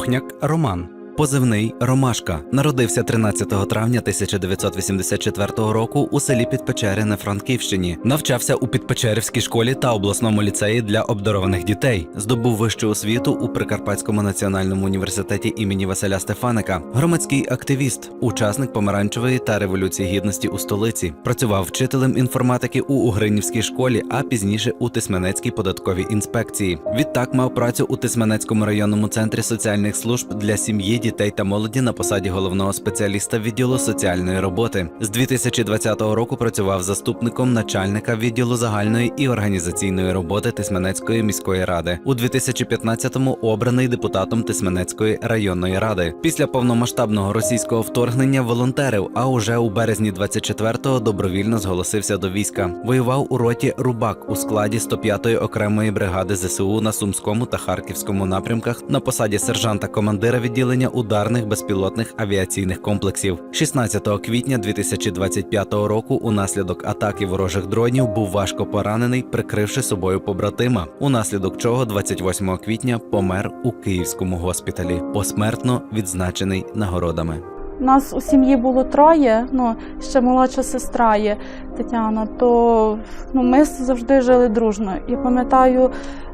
Мохняк Роман. Позивний Ромашка народився 13 травня 1984 року у селі Підпечери на Франківщині. Навчався у Підпечерівській школі та обласному ліцеї для обдарованих дітей. Здобув вищу освіту у Прикарпатському національному університеті імені Василя Стефаника. Громадський активіст, учасник помаранчевої та революції гідності у столиці. Працював вчителем інформатики у Угринівській школі, а пізніше у Тисменецькій податковій інспекції. Відтак мав працю у Тисменецькому районному центрі соціальних служб для сім'ї, дітей та молоді на посаді головного спеціаліста відділу соціальної роботи. З 2020 року працював заступником начальника відділу загальної і організаційної роботи Тисменецької міської ради. У 2015-му обраний депутатом Тисменецької районної ради. Після повномасштабного російського вторгнення волонтерив, а уже у березні 24-го добровільно зголосився до війська. Воював у роті Рубак у складі 105-ї окремої бригади ЗСУ на Сумському та Харківському напрямках на посаді сержанта командира відділення ударних безпілотних авіаційних комплексів. 16 квітня 2025 року унаслідок атаки ворожих дронів був важко поранений, прикривши собою побратима. Унаслідок чого 28 квітня помер у київському госпіталі, посмертно відзначений нагородами. Нас у сім'ї було троє, ну ще молодша сестра є Тетяна, то ну, ми завжди жили дружно. І пам'ятаю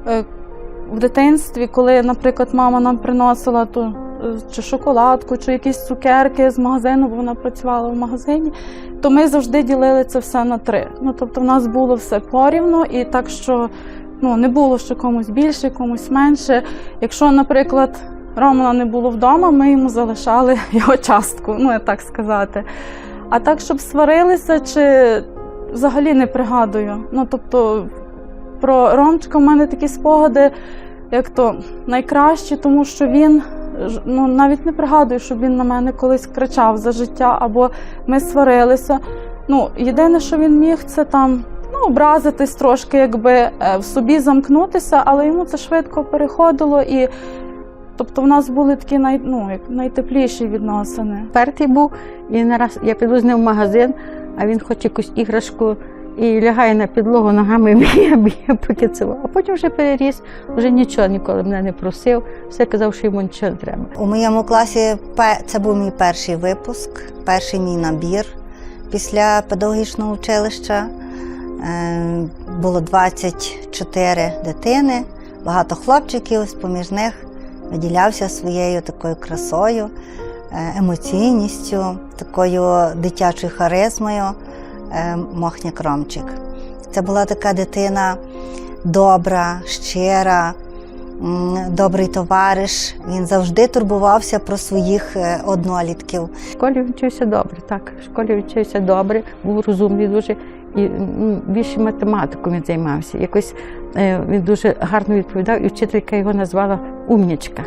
е, в дитинстві, коли, наприклад, мама нам приносила ту чи шоколадку, чи якісь цукерки з магазину, бо вона працювала в магазині, то ми завжди ділили це все на три. Ну тобто, в нас було все порівно, і так що ну, не було що комусь більше, комусь менше. Якщо, наприклад, Романа не було вдома, ми йому залишали його частку, ну я так сказати. А так, щоб сварилися, чи взагалі не пригадую. Ну, тобто, про Ромчика в мене такі спогади, як то найкращі, тому що він ну, навіть не пригадую, щоб він на мене колись кричав за життя, або ми сварилися. Ну, єдине, що він міг, це там ну, образитись трошки, якби е, в собі замкнутися, але йому це швидко переходило і. Тобто в нас були такі най, ну, як найтепліші відносини. Пертий був, і не раз я піду з ним в магазин, а він хоче якусь іграшку і лягає на підлогу ногами б'є, б'є, поки це. А потім вже переріс, вже нічого ніколи мене не просив, все казав, що йому нічого треба. У моєму класі це був мій перший випуск, перший мій набір після педагогічного училища. Е, Було 24 дитини, багато хлопчиків, з-поміж них виділявся своєю такою красою, е, емоційністю, такою дитячою харизмою е, Мохняк Ромчик. Це була така дитина добра, щира, добрий товариш. Він завжди турбувався про своїх е, однолітків. В школі вчився добре, так. В школі вчився добре, був розумний дуже. І більше математикою він займався. Якось е, він дуже гарно відповідав, і вчителька його назвала умнічка.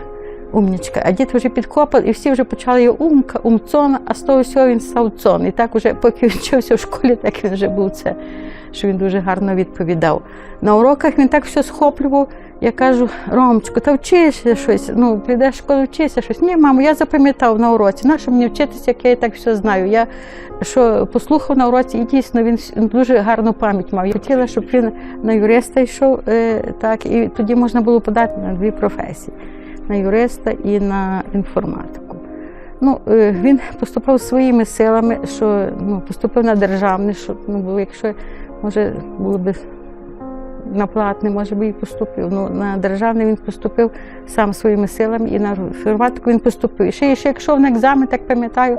Умнічка. А діти вже підкопали, і всі вже почали його умка, умцон, а з того всього він став цон. І так уже, поки він вчився в школі, так він вже був це, що він дуже гарно відповідав. На уроках він так все схоплював. Я кажу, Ромчику, та вчишся щось. Ну, підеш в школу, вчишся щось. Ні, мамо, я запам'ятав на уроці. Нащо мені вчитися, як я і так все знаю? Я що послухав на уроці, і дійсно він дуже гарну пам'ять мав. Я хотіла, щоб він на юриста йшов, е, так, і тоді можна було подати на дві професії: на юриста і на інформатику. Ну, е, він поступав своїми силами, що ну, поступив на державне, що ну, якщо може було б на платне, може би і поступив. Ну, на державне він поступив сам своїми силами і на інформатику він поступив. Ще, ще якщо на екзамен, так пам'ятаю,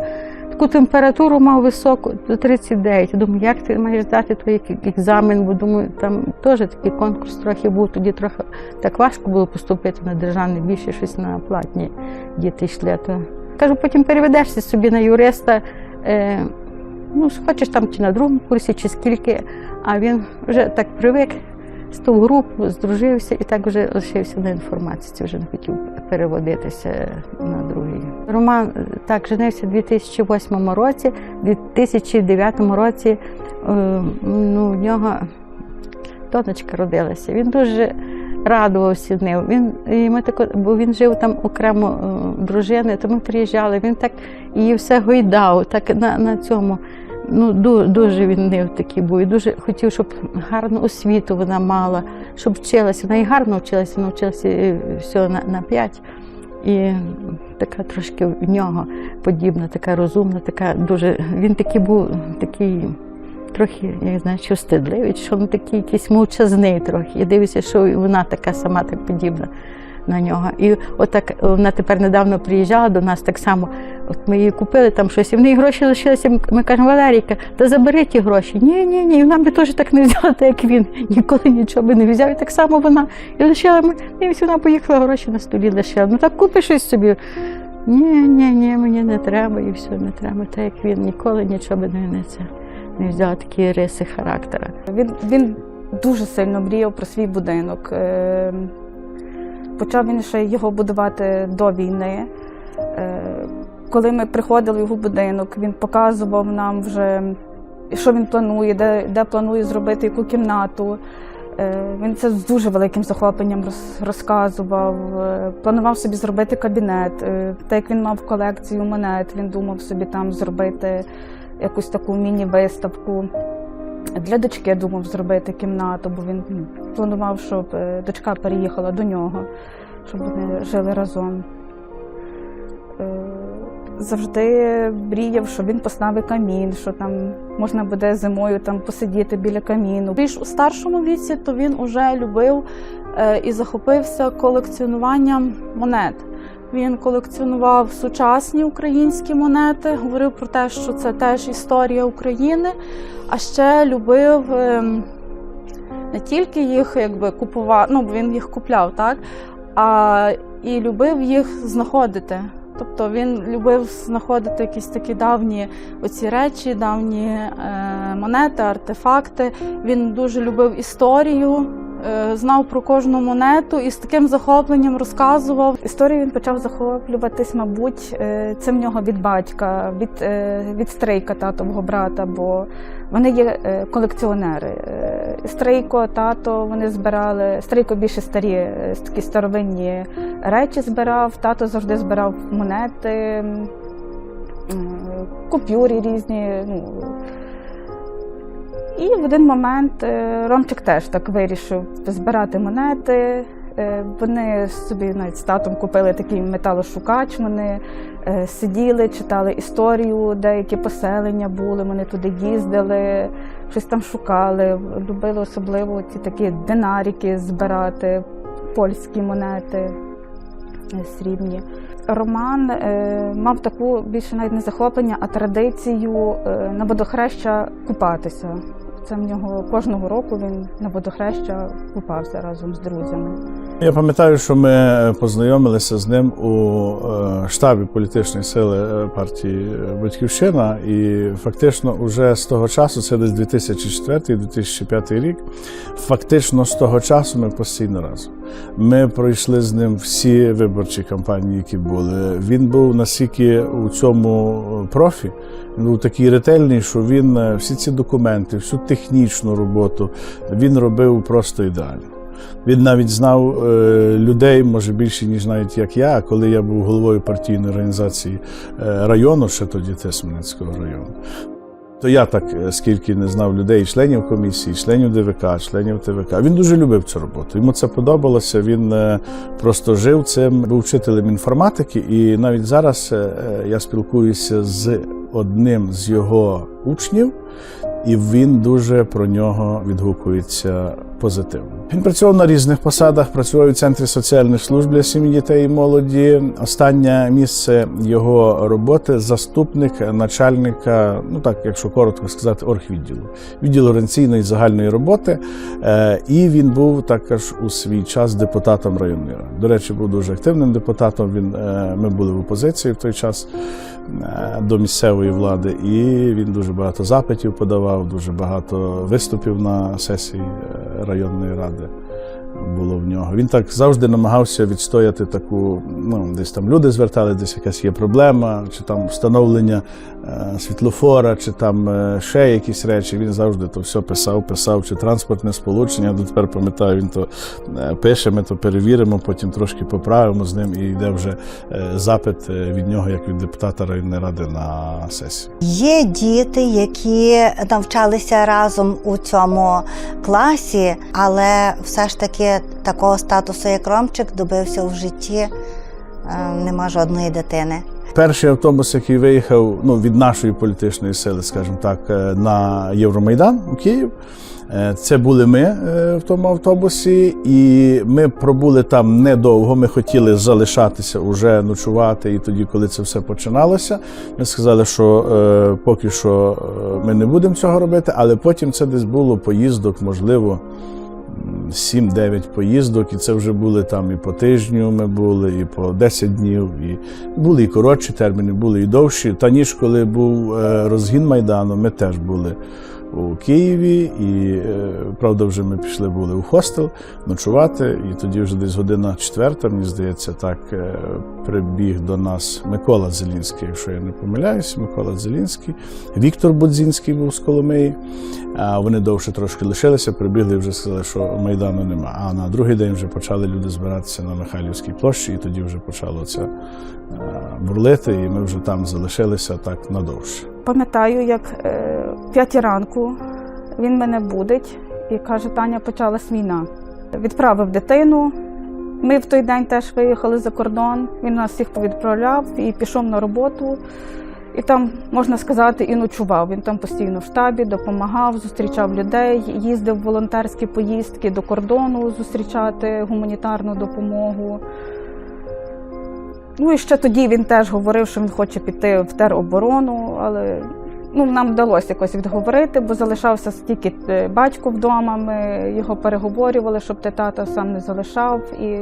таку температуру мав високу, до 39. Думаю, як ти маєш здати той екзамен, бо думаю, там теж такий конкурс трохи був, тоді трохи так важко було поступити на державне, більше щось на платні діти йшли. То кажу, потім переведешся собі на юриста. Е, ну, хочеш там чи на другому курсі, чи скільки, а він вже так привик, став групу, здружився і так вже лишився на інформації, вже не хотів переводитися на другий. Роман е, так женився у 2008 році, у 2009 році е, ну, в нього донечка родилася. Він дуже радувався ним. Він, і ми тако, бо він жив там окремо е, дружини, то ми приїжджали, він так її все гойдав, так на, на цьому. Ну, дуже він нив такий був. І дуже хотів, щоб гарну освіту вона мала, щоб вчилася. Вона і гарно вчилася, вона вчилася е, всього на, на 5. І така трошки в нього подібна, така розумна, така дуже. Він такий був такий. Трохи, я не знаю, що стидливий, що він такий якийсь мовчазний трохи. Я дивлюся, що вона така сама так подібна на нього. І отак вона тепер недавно приїжджала до нас так само. От ми її купили там щось, і в неї гроші лишилися. Ми кажемо, Валерійка, та забери ті гроші. Ні, ні, ні, вона би теж так не взяла, так як він. Ніколи нічого би не взяв. І так само вона. І лишила ми, і вона поїхала, гроші на столі лишила. Ну так купи щось собі. Ні, ні, ні, мені не треба, і все не треба. Так як він ніколи нічого би не, це не взяв такі риси характера. Він, він дуже сильно мріяв про свій будинок. Почав він ще його будувати до війни. Е, Коли ми приходили в його будинок, він показував нам вже, що він планує, де, де планує зробити яку кімнату. Е, Він це з дуже великим захопленням роз- розказував. Е, Планував собі зробити кабінет. Так як він мав колекцію монет, він думав собі там зробити якусь таку міні-виставку. Для дочки думав зробити кімнату, бо він ну, планував, щоб е, дочка переїхала до нього, щоб вони жили разом. Е, Завжди мріяв, що він поставить камін, що там можна буде зимою там посидіти біля каміну. Більш у старшому віці то він уже любив е, і захопився колекціонуванням монет. Він колекціонував сучасні українські монети, говорив про те, що це теж історія України, а ще любив ем, не тільки їх якби купувати, ну він їх купляв, так, а і любив їх знаходити. Тобто він любив знаходити якісь такі давні оці речі, давні е, монети, артефакти. Він дуже любив історію, знав про кожну монету і з таким захопленням розказував. Історію він почав захоплюватись, мабуть, е, це в нього від батька, від, е, від стрейка татового брата, бо вони є е, колекціонери. Е, Стрейко, тато вони збирали. Стрейко більше старі, е, такі старовинні речі збирав. Тато завжди збирав монети, м, купюри різні. Ну. І в один момент е, Ромчик теж так вирішив збирати монети. Е, Вони собі навіть з татом купили такий металошукач. Вони е, сиділи, читали історію, деякі поселення були. Вони туди їздили, щось там шукали. Любили особливо ці такі динарики збирати, польські монети срібні. Роман мав таку більше навіть не захоплення, а традицію на водохреща купатися. Це в нього кожного року він на водохреща купався разом з друзями. Я пам'ятаю, що ми познайомилися з ним у е, штабі політичної сили е, партії е, Батьківщина, і фактично вже з того часу, це десь 2004-2005 рік, фактично з того часу ми постійно разом. Ми пройшли з ним всі виборчі кампанії, які були. Він був настільки у цьому профі, він був такий ретельний, що він е, всі ці документи, всю технічну роботу він робив просто ідеально. Він навіть знав е, людей, може більше, ніж навіть як я, коли я був головою партійної організації е, району, ще тоді Тисменецького району. То я так е, скільки не знав людей, членів комісії, членів ДВК, членів ТВК. Він дуже любив цю роботу. Йому це подобалося. Він е, просто жив цим, був вчителем інформатики, і навіть зараз е, я спілкуюся з одним з його учнів, і він дуже про нього відгукується позитивно. Він працював на різних посадах, працював у центрі соціальних служб для сім'ї, дітей і молоді. Останнє місце його роботи заступник начальника, ну так, якщо коротко сказати, оргвідділу, відділу організаційної загальної роботи. Е, І він був також у свій час депутатом районної ради. До речі, був дуже активним депутатом. Він е, ми були в опозиції в той час е, до місцевої влади, і він дуже багато запитів подавав, дуже багато виступів на сесії районної ради. Було в нього. Він так завжди намагався відстояти таку, ну, десь там люди звертали, десь якась є проблема, чи там встановлення світлофора, чи там е, ще якісь речі. Він завжди то все писав, писав, чи транспортне сполучення. Я дотепер пам'ятаю, він то е, пише, ми то перевіримо, потім трошки поправимо з ним і йде вже е, запит е, від нього, як від депутата районної ради на сесію. Є діти, які навчалися разом у цьому класі, але все ж таки такого статусу, як Ромчик, добився в житті е, е, нема жодної дитини. Перший автобус, який виїхав ну, від нашої політичної сили, скажімо так, е, на Євромайдан у Київ. е, Це були ми е, в тому автобусі, і ми пробули там недовго. Ми хотіли залишатися, уже ночувати. І тоді, коли це все починалося, ми сказали, що е, поки що ми не будемо цього робити, але потім це десь було поїздок, можливо. 7-9 поїздок, і це вже були там і по тижню ми були, і по 10 днів, і були і коротші терміни, були і довші. Та ніж коли був е, розгін Майдану, ми теж були у Києві, і е, правда, вже ми пішли були у хостел ночувати. І тоді вже десь година четверта, мені здається, так е, прибіг до нас Микола Зелінський, якщо я не помиляюсь, Микола Зелінський, Віктор Будзінський був з Коломиї. А вони довше трошки лишилися, прибігли і вже сказали, що майдану нема. А на другий день вже почали люди збиратися на Михайлівській площі, і тоді вже почало це е, бурлити, і ми вже там залишилися так надовше. Пам'ятаю, як е, в п'ятій ранку він мене будить і каже: Таня, почалась війна. Відправив дитину. Ми в той день теж виїхали за кордон. Він нас всіх повідправляв і пішов на роботу. І там, можна сказати, і ночував. Він там постійно в штабі допомагав, зустрічав людей, їздив в волонтерські поїздки до кордону зустрічати гуманітарну допомогу. Ну і ще тоді він теж говорив, що він хоче піти в тероборону, але ну, нам вдалося якось відговорити, бо залишався тільки е, батько вдома. Ми його переговорювали, щоб ти тата сам не залишав, і,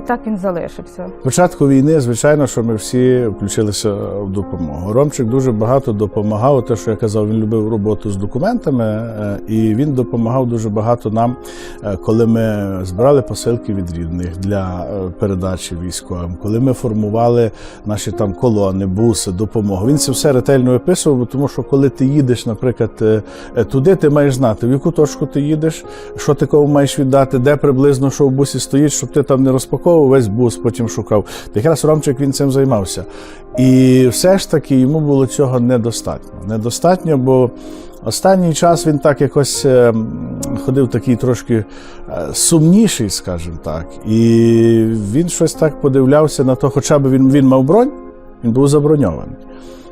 і так він залишився. Початку війни, звичайно, що ми всі включилися в допомогу. Ромчик дуже багато допомагав. Те, що я казав, він любив роботу з документами, е, і він допомагав дуже багато нам, е, коли ми збирали посилки від рідних для е, передачі військовим, коли ми формували наші там колони, буси, допомогу. Він це все ретельно описував, тому що коли ти їдеш, наприклад, туди, ти маєш знати, в яку точку ти їдеш, що ти кому маєш віддати, де приблизно що в бусі стоїть, щоб ти там не розпаковував весь бус, потім шукав. Так якраз Ромчик він цим займався. І все ж таки йому було цього недостатньо. Недостатньо, бо останній час він так якось е, ходив такий трошки е, сумніший, скажімо так. І він щось так подивлявся на то, хоча б він, він мав бронь, він був заброньований.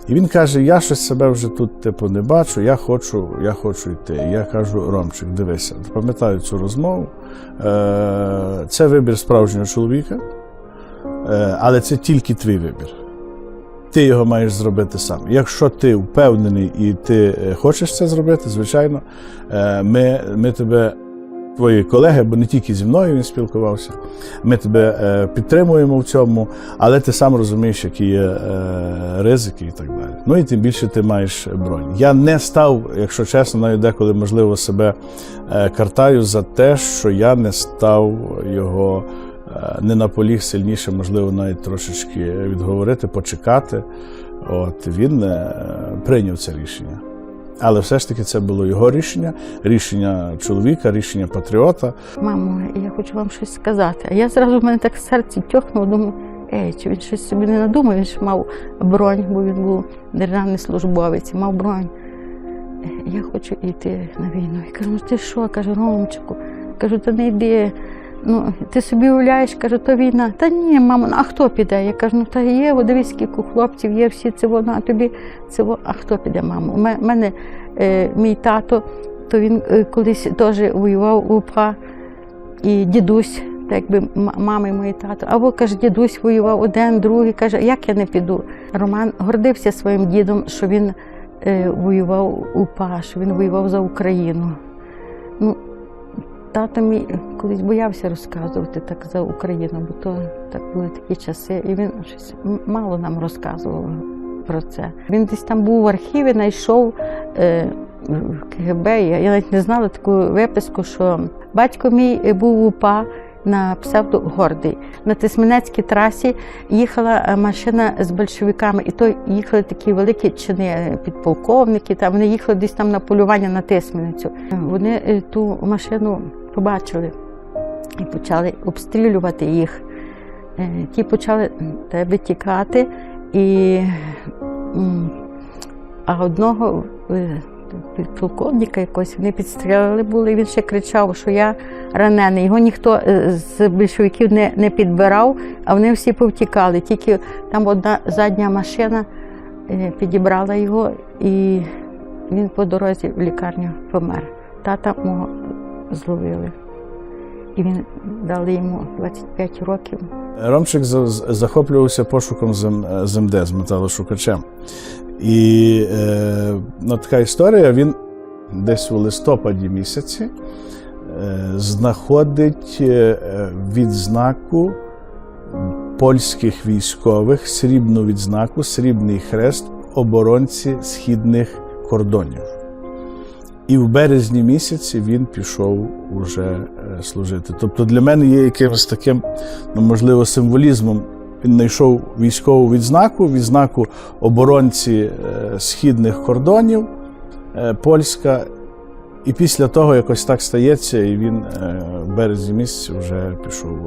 І він каже: Я щось себе вже тут типу не бачу, я хочу, я хочу йти. Я кажу, Ромчик, дивися, пам'ятаю цю розмову. Е, Це вибір справжнього чоловіка, е, але це тільки твій вибір. Ти його маєш зробити сам. Якщо ти впевнений і ти е, хочеш це зробити, звичайно, ми, ми тебе. Твої колеги, бо не тільки зі мною він спілкувався. Ми тебе е, підтримуємо в цьому, але ти сам розумієш, які є е, ризики і так далі. Ну і тим більше ти маєш бронь. Я не став, якщо чесно, навіть деколи можливо себе е, картаю за те, що я не став його не наполіг сильніше, можливо, навіть трошечки відговорити, почекати. От він прийняв це рішення. Але все ж таки це було його рішення, рішення чоловіка, рішення патріота. Мамо, я хочу вам щось сказати. А я зразу в мене так серце тьохнуло, думаю, ей, чи він щось собі не надумав, він ж мав бронь, бо він був державний службовець, мав бронь. Я хочу йти на війну. Я кажу, ну ти що? Кажу, Ромчику, кажу, та не йди. Ну, ти собі уявляєш, кажу, то війна. Та ні, мамо, ну, а хто піде? Я кажу, ну та є, о, дивись, скільки хлопців є, всі це воно, а тобі це во- а хто піде, мамо? У мене е, мій тато, то він е, колись теж воював у УПА, і дідусь, так якби мами мої тато. Або каже, дідусь воював один, другий. Каже, як я не піду? Роман гордився своїм дідом, що він е, воював у УПА, що він воював за Україну. Ну, тато мій колись боявся розказувати так за Україну, бо то так були такі часи, і він щось мало нам розказував про це. Він десь там був в архіві, знайшов е, КГБ. Я, навіть не знала таку виписку, що батько мій був в УПА на псевдо Гордий. На Тисменецькій трасі їхала е, машина з большевиками, і то їхали такі великі чини, е, підполковники. Там вони їхали десь там на полювання на Тисменицю. Вони е, ту машину побачили і почали обстрілювати їх. Ті почали витікати, і, а одного підполковника якогось, вони підстрілили були, він ще кричав, що я ранений. Його ніхто е, з більшовиків не, не підбирав, а вони всі повтікали. Тільки там одна задня машина е, підібрала його, і він по дорозі в лікарню помер. Тата мого зловили. І він дали йому 25 років. Ромчик захоплювався пошуком зем, ЗМД з металошукачем. І е, ну, така історія, він десь у листопаді місяці е, знаходить е, відзнаку польських військових, срібну відзнаку, срібний хрест оборонці східних кордонів. І в березні місяці він пішов уже е, служити. Тобто для мене є якимось таким, ну, можливо, символізмом. Він знайшов військову відзнаку, відзнаку оборонці е, східних кордонів е, польська. І після того якось так стається, і він е, в березні місяці вже пішов,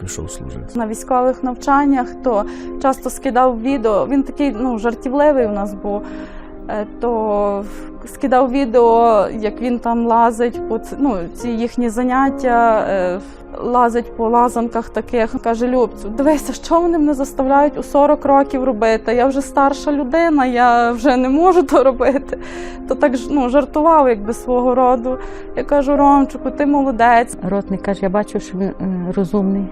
пішов служити. На військових навчаннях то часто скидав відео. Він такий ну, жартівливий у нас був. То скидав відео, як він там лазить по ну, ці їхні заняття, е, лазить по лазанках таких. Каже: Любцю, дивися, що вони мене заставляють у 40 років робити. Я вже старша людина, я вже не можу то робити. То так ну, жартував, якби свого роду. Я кажу, Ромчику, ти молодець. Ротник каже, я бачу, що він е, розумний.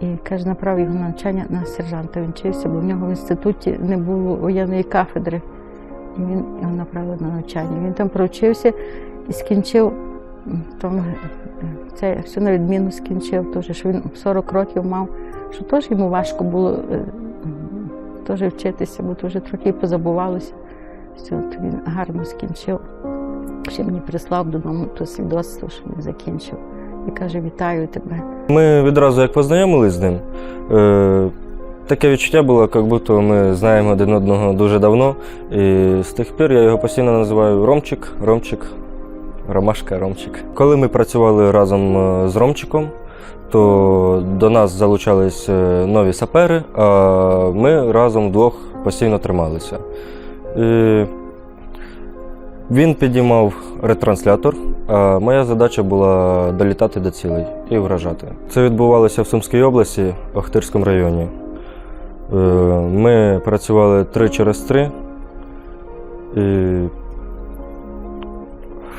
І каже, направив його на навчання на сержанта. Він вчився, бо в нього в інституті не було воєнної кафедри. І він його направив на навчання. Він там провчився і скінчив там, е, це все на відміну скінчив, теж, що він 40 років мав, що теж йому важко було е, теж вчитися, бо теж трохи позабувалося. Все, от він гарно скінчив. Ще мені прислав додому то свідоцтво, що він закінчив. І каже: Вітаю тебе. Ми відразу як познайомились з ним. Таке відчуття було, як будто ми знаємо один одного дуже давно. І з тих пір я його постійно називаю Ромчик, Ромчик, Ромашка, Ромчик. Коли ми працювали разом е, з Ромчиком, то до нас залучались е, нові сапери, а ми разом вдвох постійно трималися. І він підіймав ретранслятор, а моя задача була долітати до цілей і вражати. Це відбувалося в Сумській області, Охтирському районі. Е, Ми працювали три через три. І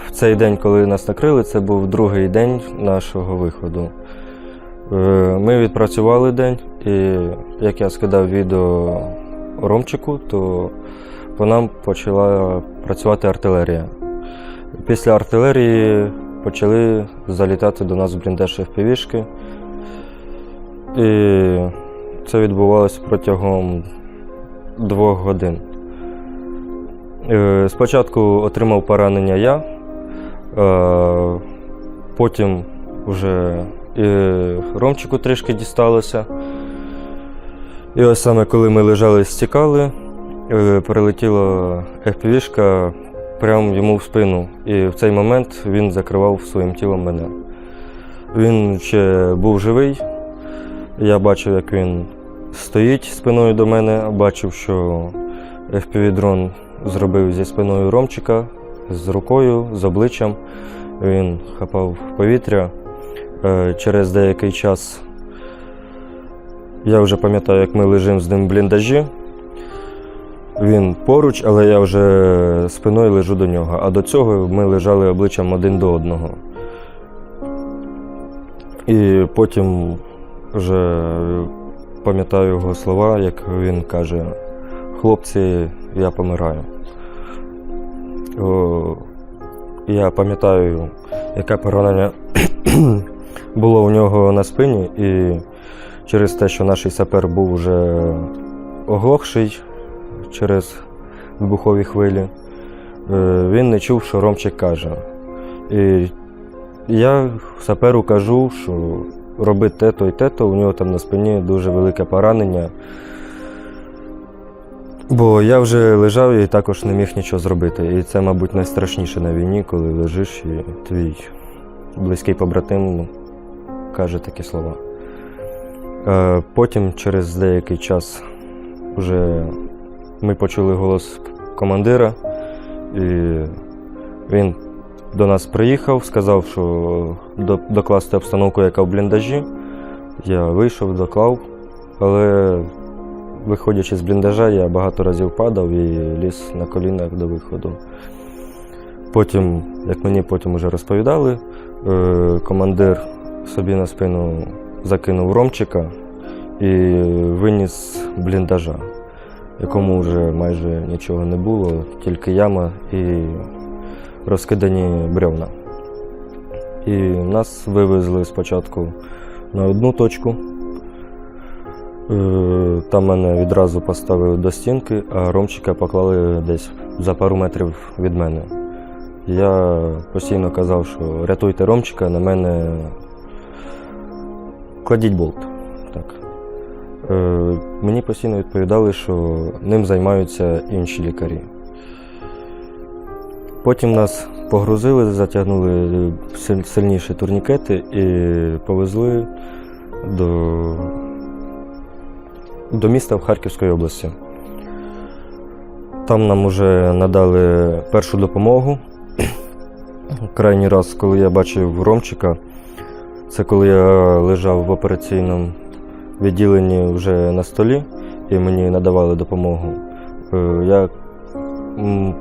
в цей день, коли нас накрили, це був другий день нашого виходу. Е, Ми відпрацювали день, і як я скидав відео Ромчику, то по нам почала працювати артилерія. Після артилерії почали залітати до нас в бліндаж FPV-шки. І це відбувалося протягом двох годин. Е, Спочатку отримав поранення я, е, потім вже і Ромчику трішки дісталося. І ось саме коли ми лежали стікали, Е, прилетіла FPV-шка прямо йому в спину. І в цей момент він закривав своїм тілом мене. Він ще був живий. Я бачив, як він стоїть спиною до мене, бачив, що FPV-дрон зробив зі спиною Ромчика, з рукою, з обличчям. Він хапав повітря. Е, Через деякий час я вже пам'ятаю, як ми лежимо з ним в бліндажі. Він поруч, але я вже спиною лежу до нього. А до цього ми лежали обличчям один до одного. І потім вже пам'ятаю його слова, як він каже: хлопці, я помираю. О, я пам'ятаю, яке поранення було у нього на спині, і через те, що наш сапер був уже оглохший через вибухові хвилі, е, він не чув, що Ромчик каже. І я саперу кажу, що роби те-то і те-то, у нього там на спині дуже велике поранення. Бо я вже лежав і також не міг нічого зробити. І це, мабуть, найстрашніше на війні, коли лежиш і твій близький побратим ну, каже такі слова. Е, Потім, через деякий час, вже ми почули голос командира, і Він до нас приїхав, сказав, що до- докласти обстановку, яка в бліндажі. Я вийшов, доклав, але виходячи з бліндажа, я багато разів падав і ліз на колінах до виходу. Потім, як мені потім вже розповідали, е, командир собі на спину закинув ромчика і виніс бліндажа, якому вже майже нічого не було, тільки яма і розкидані бревна. І нас вивезли спочатку на одну точку. Е, Там мене відразу поставили до стінки, а ромчика поклали десь за пару метрів від мене. Я постійно казав, що рятуйте ромчика, на мене кладіть болт. Так. Е, Мені постійно відповідали, що ним займаються інші лікарі. Потім нас погрузили, затягнули сильніші турнікети і повезли до, до міста в Харківській області. Там нам вже надали першу допомогу. Крайній раз, коли я бачив Ромчика, це коли я лежав в операційному відділенні вже на столі і мені надавали допомогу. Е, Я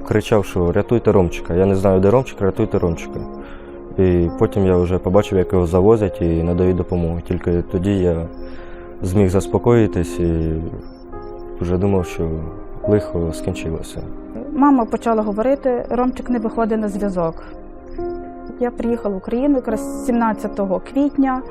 кричав, що рятуйте Ромчика. Я не знаю, де Ромчик, рятуйте Ромчика. І потім я вже побачив, як його завозять і надають допомогу. Тільки тоді я зміг заспокоїтись і вже думав, що лихо скінчилося. Мама почала говорити, Ромчик не виходить на зв'язок. Я приїхала в Україну якраз 17 квітня.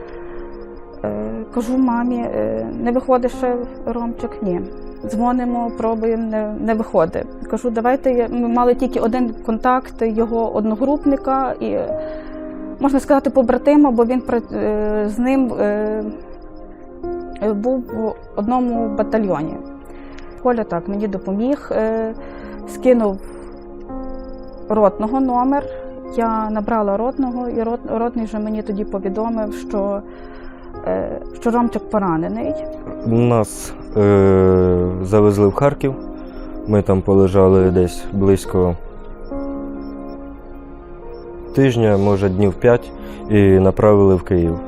Е, Кажу мамі, е, не виходить ще Ромчик? Ні. Дзвонимо, пробуємо, не, не виходить. Кажу, давайте ми мали тільки один контакт його одногрупника і можна сказати побратима, бо він е, з ним е, був в одному батальйоні. Коля так мені допоміг, е, скинув ротного номер. Я набрала ротного, і рот, ротний вже мені тоді повідомив, що, що Ромчик поранений. Нас е, завезли в Харків. Ми там полежали десь близько тижня, може днів п'ять, і направили в Київ.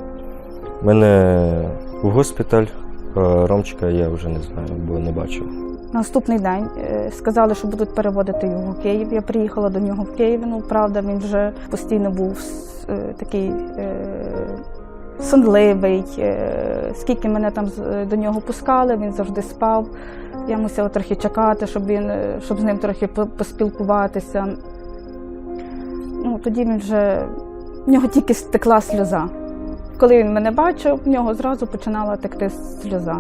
Мене в госпіталь, а Ромчика я вже не знаю, бо не бачив. Наступний день е, сказали, що будуть переводити його в Київ. Я приїхала до нього в Київ. Ну, правда, він вже постійно був е, такий е, сонливий. Е, скільки мене там до нього пускали, він завжди спав. Я мусила трохи чекати, щоб він е, щоб з ним трохи поспілкуватися. Ну, тоді він вже в нього тільки стекла сльоза. Коли він мене бачив, в нього зразу починала текти сльоза.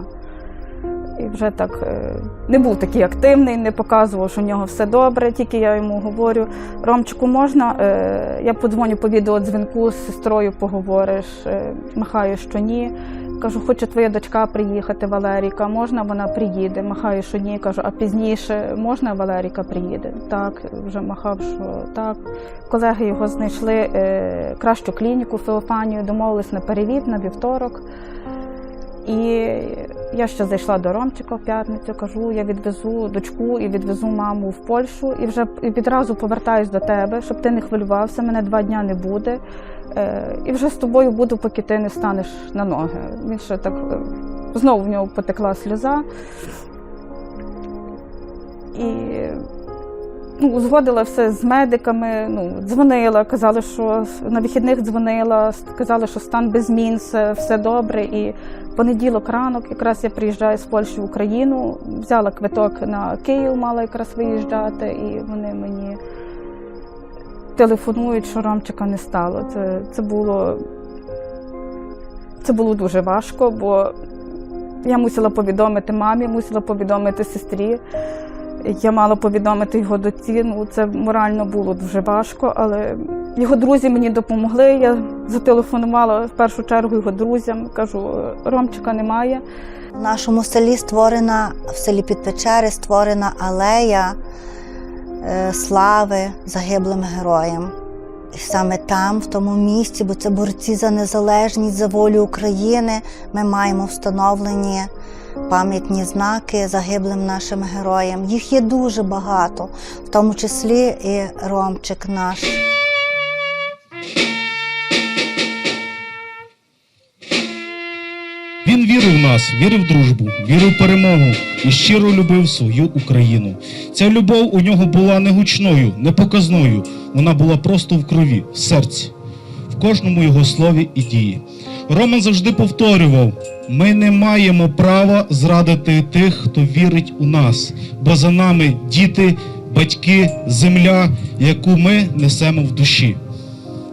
І вже так е, не був такий активний, не показував, що в нього все добре. Тільки я йому говорю: Ромчику, можна? Е, Я подзвоню по відеодзвінку з сестрою, поговориш. Е, Махаю, що ні. Кажу, хоче твоя дочка приїхати, Валеріка, можна вона приїде? Махаю, що ні. Кажу, а пізніше можна Валеріка приїде? Так, вже махав, що так. Колеги його знайшли кращу клініку Феофанію, домовились на перевід на вівторок. І я ще зайшла до Ромчика в п'ятницю, кажу, я відвезу дочку і відвезу маму в Польщу, і вже відразу повертаюсь до тебе, щоб ти не хвилювався, мене два дня не буде. Е, і вже з тобою буду, поки ти не станеш на ноги. Він ще так е, знову в нього потекла сльоза. І ну, узгодила все з медиками, ну, дзвонила, казали, що на вихідних дзвонила, казали, що стан без змін, все, добре. І понеділок ранок, якраз я приїжджаю з Польщі в Україну, взяла квиток на Київ, мала якраз виїжджати, і вони мені телефонують, що Ромчика не стало. Це, це було. Це було дуже важко, бо я мусила повідомити мамі, мусила повідомити сестрі. Я мала повідомити його доці. Ну, це морально було дуже важко, але його друзі мені допомогли. Я зателефонувала в першу чергу його друзям. Кажу, Ромчика немає. В нашому селі створена, в селі Підпечери створена алея е, слави загиблим героям. І саме там, в тому місці, бо це борці за незалежність, за волю України, ми маємо встановлені пам'ятні знаки загиблим нашим героям. Їх є дуже багато, в тому числі і Ромчик наш. Він вірив в нас, вірив в дружбу, вірив в перемогу і щиро любив свою Україну. Ця любов у нього була не гучною, не показною. Вона була просто в крові, в серці, в кожному його слові і дії. Роман завжди повторював: ми не маємо права зрадити тих, хто вірить у нас, бо за нами діти, батьки, земля, яку ми несемо в душі.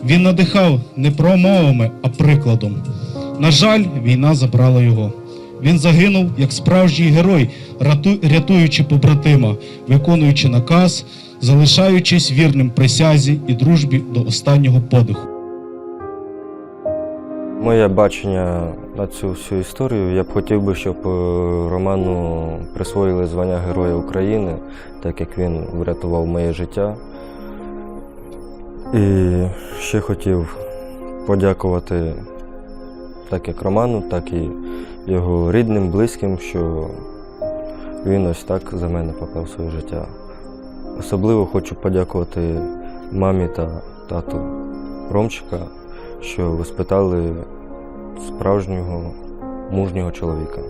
Він надихав не промовами, а прикладом. На жаль, війна забрала його. Він загинув як справжній герой, рятуючи побратима, виконуючи наказ, залишаючись вірним присязі і дружбі до останнього подиху. Моє бачення на цю всю історію, я б хотів би, щоб е, Роману присвоїли звання Героя України, так як він врятував моє життя. І ще хотів подякувати так як Роману, так і його рідним, близьким, що він ось так за мене поклав своє життя. Особливо хочу подякувати мамі та тату Ромчика, що ви спитали справжнього мужнього чоловіка.